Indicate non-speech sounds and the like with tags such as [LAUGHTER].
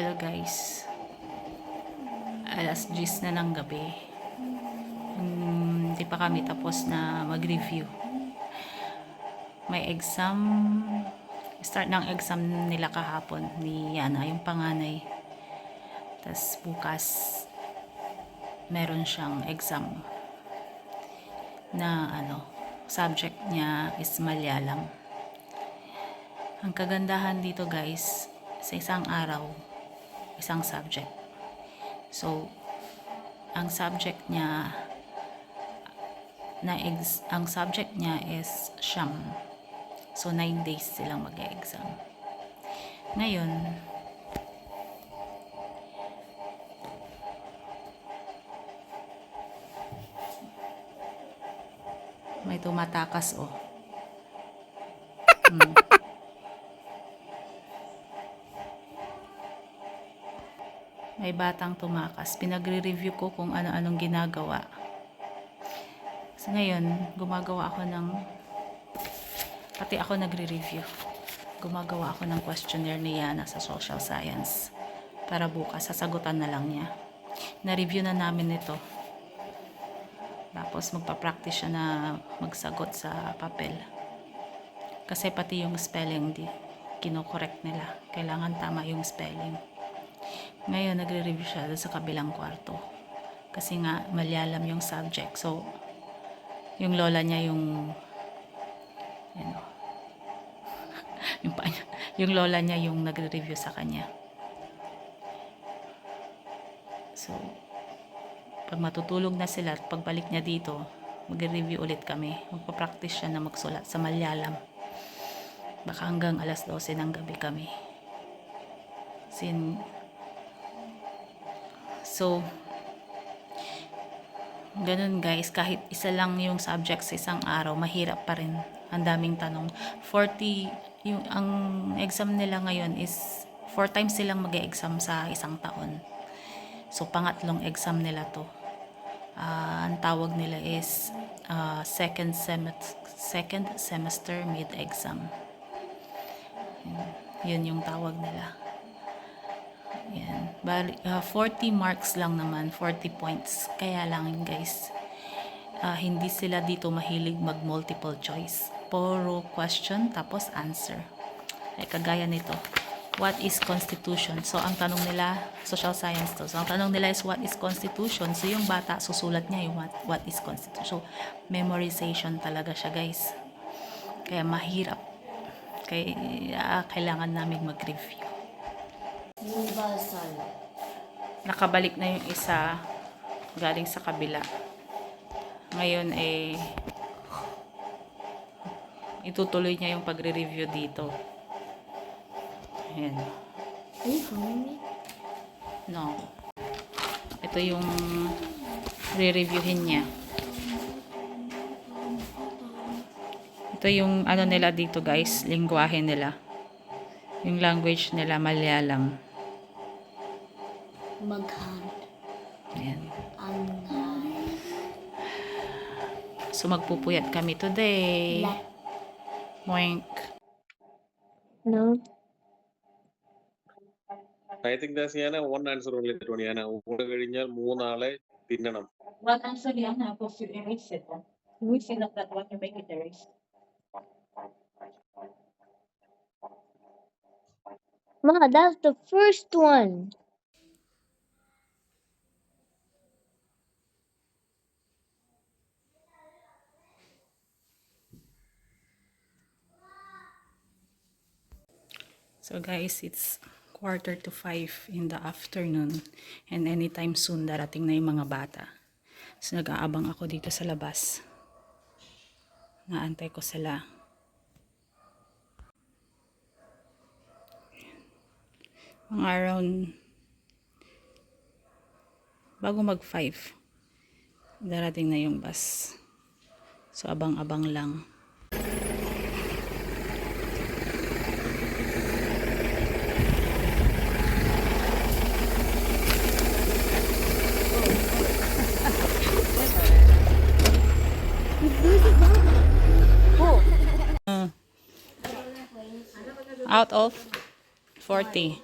Hello guys. Alas 10 na ng gabi. Hindi hmm, pa kami tapos na mag-review. May exam. Start ng exam nila kahapon ni Yana, yung panganay. Tapos bukas meron siyang exam na ano, subject niya is Malayalam. Ang kagandahan dito guys, sa isang araw, isang subject. So, ang subject niya na ex, ang subject niya is Sham. So, 9 days silang mag-exam. Ngayon, may tumatakas oh. Hmm. May batang tumakas. Pinagre-review ko kung ano-anong ginagawa. So ngayon, gumagawa ako ng pati ako nagre-review. Gumagawa ako ng questionnaire ni Yana sa social science para bukas sasagutan na lang niya. Na-review na namin ito. Tapos magpa-practice siya na magsagot sa papel. Kasi pati yung spelling di kinokorek nila. Kailangan tama yung spelling. Ngayon, nagre-review siya sa kabilang kwarto. Kasi nga, Malayalam yung subject. So, yung lola niya yung ano, [LAUGHS] yung, pa, yung lola niya yung nagre-review sa kanya. So, pag matutulog na sila at pagbalik niya dito, magre-review ulit kami. Magpa-practice siya na magsulat sa Malayalam. Baka hanggang alas 12 ng gabi kami. Sin So, ganun guys, kahit isa lang yung subject sa isang araw, mahirap pa rin. Ang daming tanong. 40, yung, ang exam nila ngayon is 4 times silang mag exam sa isang taon. So, pangatlong exam nila to. Ah, ang tawag nila is ah, second, sem- second semester mid-exam. Yun yung tawag nila. Bali, ah, 40 marks lang naman, 40 points. Kaya lang guys, ah, hindi sila dito mahilig mag multiple choice. Puro question tapos answer. Ay kagaya nito. What is constitution? So ang tanong nila, social science to. So ang tanong nila is what is constitution? So yung bata susulat niya yung what, what is constitution. So memorization talaga siya guys. Kaya mahirap. Kaya kailangan naming mag-review. Universal. nakabalik na yung isa galing sa kabila. Ngayon eh itutuloy niya yung pagre-review dito. Ayan. No. Ito yung re-reviewin niya. Ito yung ano nila dito guys, lingwahe nila. Yung language nila Malayalam Maghand. Ayan. Angay. So magpupuyat kami today. La- Moink. No. I think that's ഞാൻ one answer only Tony ഞാൻ ഊണ് കഴിഞ്ഞാൽ മൂന്നാളെ തിന്നണം What answer yan na if you erase it? We say that that one you make it erase. Ma, that's the first one. So guys, it's quarter to five in the afternoon and anytime soon darating na yung mga bata. So nag-aabang ako dito sa labas. Naantay ko sila. Mga around bago mag 5 darating na yung bus. So abang-abang lang. Out of 40.